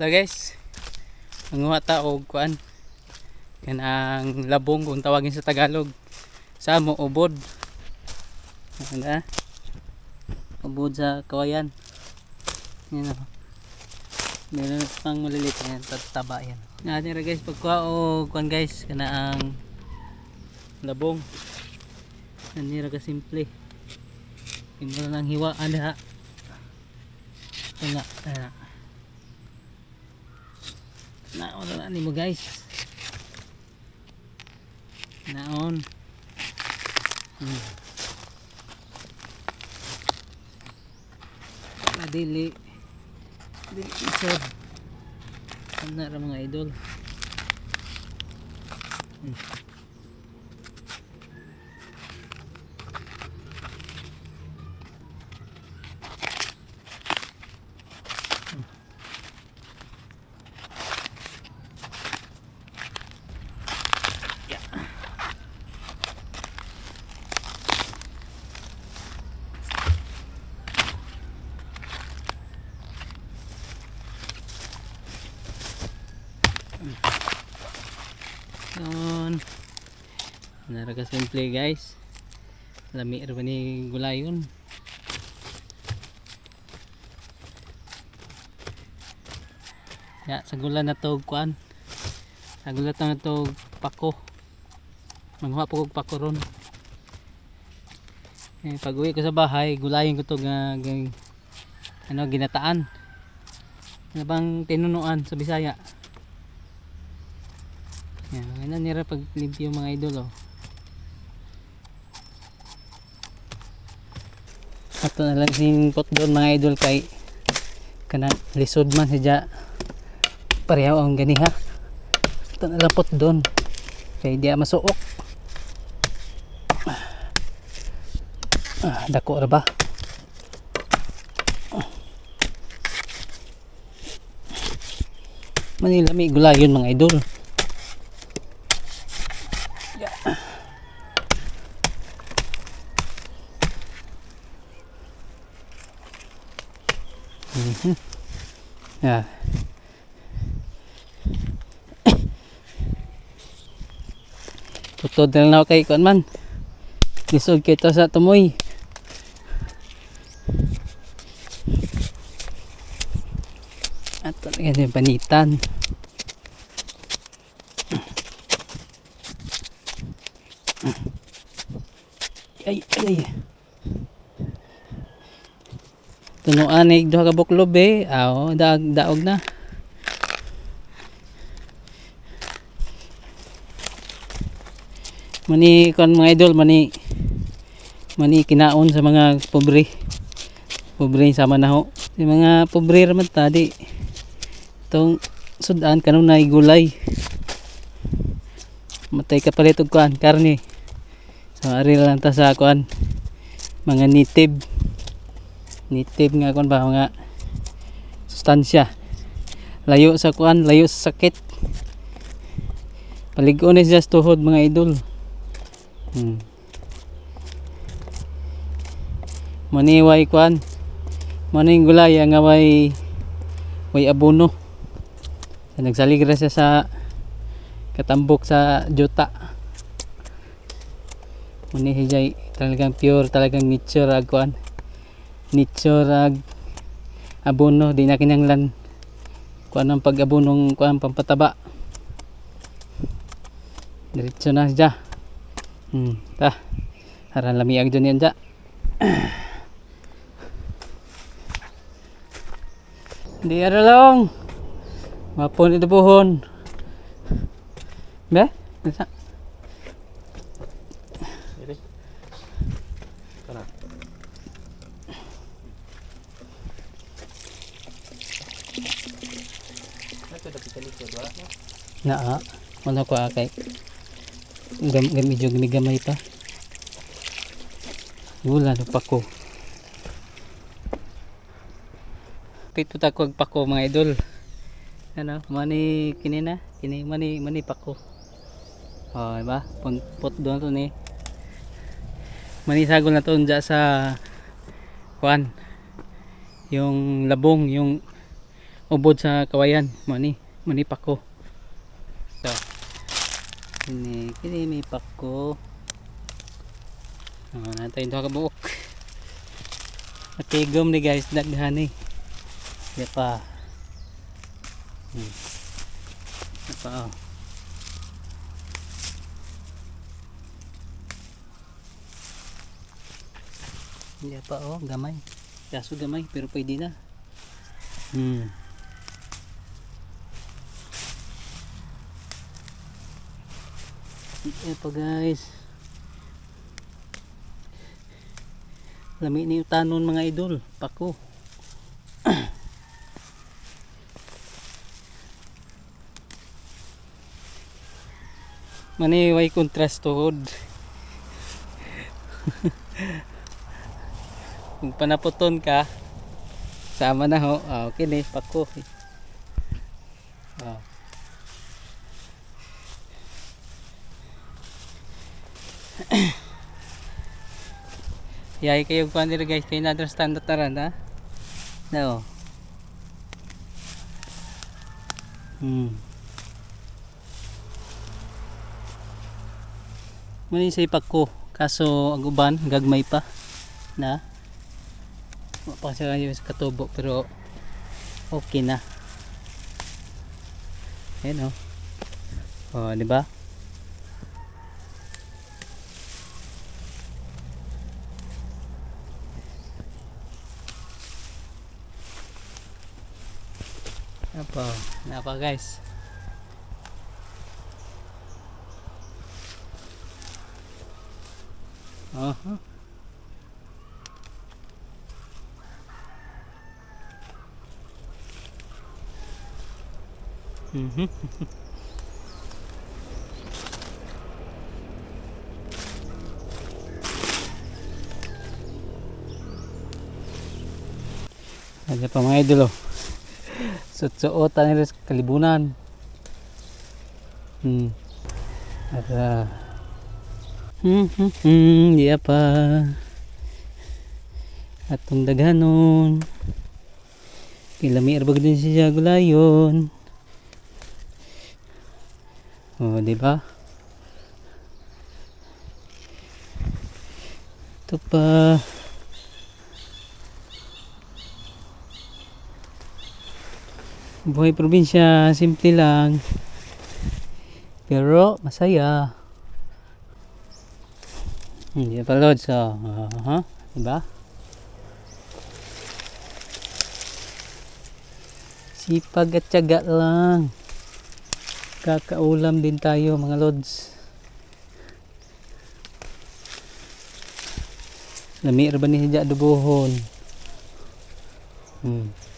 So guys, manguha ta og kuan kanang labong kung tawagin sa Tagalog. Sa mo ubod. Ano na? Ubod sa kawayan. Yan o. Meron pang malilit yan, tataba yan. Natin ra guys, pagkuha o kuan guys, kanaang labong. Nanira ka simple. Tingnan lang hiwa. Ito nga, ana. Naon na ni mo guys. Naon. Hmm. Madili. Dili isod. Ra mga idol. Hmm. Nara ka simple guys. Lami ba ni gulayon? Ya, sa gula na to kuan. Sa gula to na to pako. Manghuwa po kog pako ron. Eh, pag uwi ko sa bahay, gulayin ko to nga, ano, ginataan. Ano bang tinunuan sa Bisaya? Yan, ganun nira pag limpyo mga idol oh. Ato na lang sing pot doon mga idol kay kana lisod man siya pareho ang gani ha. Ato na lang pot doon kay di masuok. Ah, dako ra ba? Manila may gulayon mga idol. Mhm. Yeah. Tutod na kay kuan man. Lisod kito sa tumoy. At talaga din panitan. Ay, ay, ay. Tunuan ni duha ka buklob eh. Aw, daog daog na. Mani kon mga idol mani mani kinaon sa mga pobre. Pobre sama na ho. Sa mga pobre raman ta di. Tong sudan kanunay gulay. Matay ka palit og kuan karne. So ari lang ta sa kuan mga native native nga kon ba mga sustansya. Layo sa kuan layo sa sakit. Paligon siya sa tuhod mga idol. Hmm. maniway kuan. Maning gulay nga way way abono. Sa nagsaligra siya sa katambok sa juta. Muni hijay talagang pure talagang nature ag kuan nature ag abono di na kinanglan. Kuan ang pag abonong kuan pampataba. Diretso na siya. Hmm ta. Aran lami ag dyan yan dya di ara lang. Mapon ito buhon be? Nasa na ah wala ko akay gam gam medyo gamigamay pa. Wala na pa ko pito ta ko pako mga idol. Ano mani kinina kini mani mani pako. Oh diba? Pun pot doon to ni. Mani sagol na to dyan sa kuan yung labong yung ubod sa kawayan mani mani pako so kini kini may pako oh, natay duha ka buok matigom ni guys daghan ni di pa hmm. di pa oh. Hindi pa oh, gamay. Kaso gamay, pero pwede na. Hmm. Pa guys. Lami ni tanon mga idol, pako. Mani way contrast tuhod. Kung panaputon ka, sama na ho. Ah, okay ni, pako. Ah. Yay kayo kuan diri guys, kay na understand na taran ha. No. Hmm. Mani sa ipak ko, kaso ang uban gagmay pa na. Wa pa siya kayo sa katubo pero okay na. Ayan o. Oh, di ba? Apa, napa guys? Aha. Mhm. Ada pa mga oh. Sutsuotan nila sa kalibunan. Hmm. Ada. Hmm, hmm, hmm, di apa. Atong daghanon. Kilami arbag din siya gulayon. Oh, di ba? Ito pa. Buhay probinsya, simple lang. Pero masaya. Hindi pa load so, uh, diba? Sipag at tiyaga lang. Kakaulam din tayo mga lods. Lami ba ni siya adubohon? Hmm.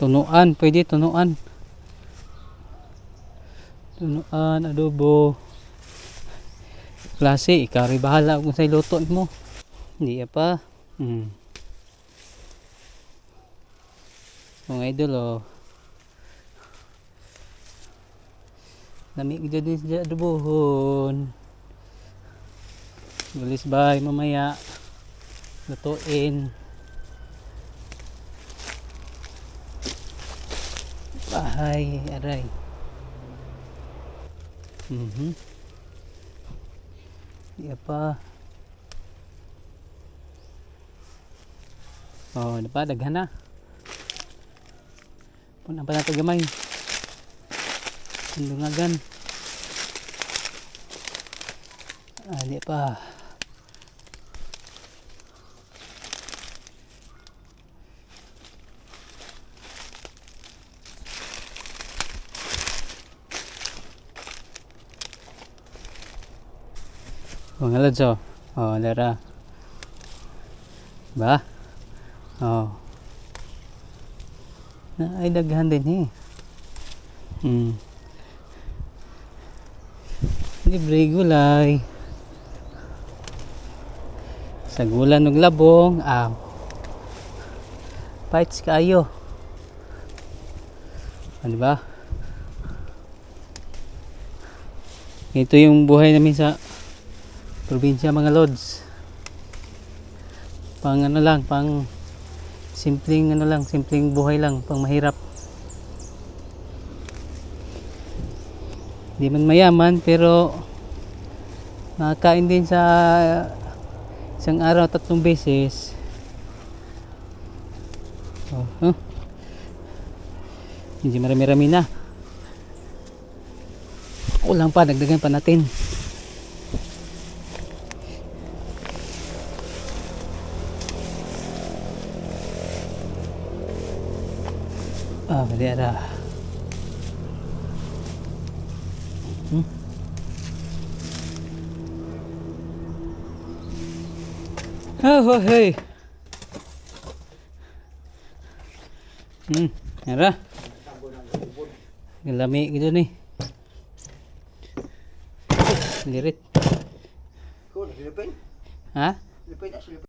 Tunuan, pwede tunuan. Tunuan, adobo. Klase, ikaw bahala kung sa iluto mo. Hindi pa. Hmm. Mga idol oh. Lamig dyan sa adobohon. Bilis bay mamaya. Lutuin. Bahay, aray. Mhm. Iya pa. Oh, di ba daghan na. Punan pa natin gamay. Tundungagan. Ah, di pa. Mga lads oh. Oh, lara. Ba? Oh. Na ay daghan din eh. Hmm. Libre gulay. Sa gulan ng labong, aw. Fights kayo. Ano ba? Ito yung buhay namin sa probinsya mga lods Pang ano lang, pang simpleng ano lang, simpleng buhay lang, pang mahirap. Di man mayaman pero nakakain din sa isang araw tatlong beses. Oh, oh. Hindi marami-rami na. Kulang pa, dagdagan pa natin. Ah, bali ara. Hmm. Oh, oh, hey. Hmm, ara. Lami gitu nih. Lirit. Kau dah? Ha? Tak?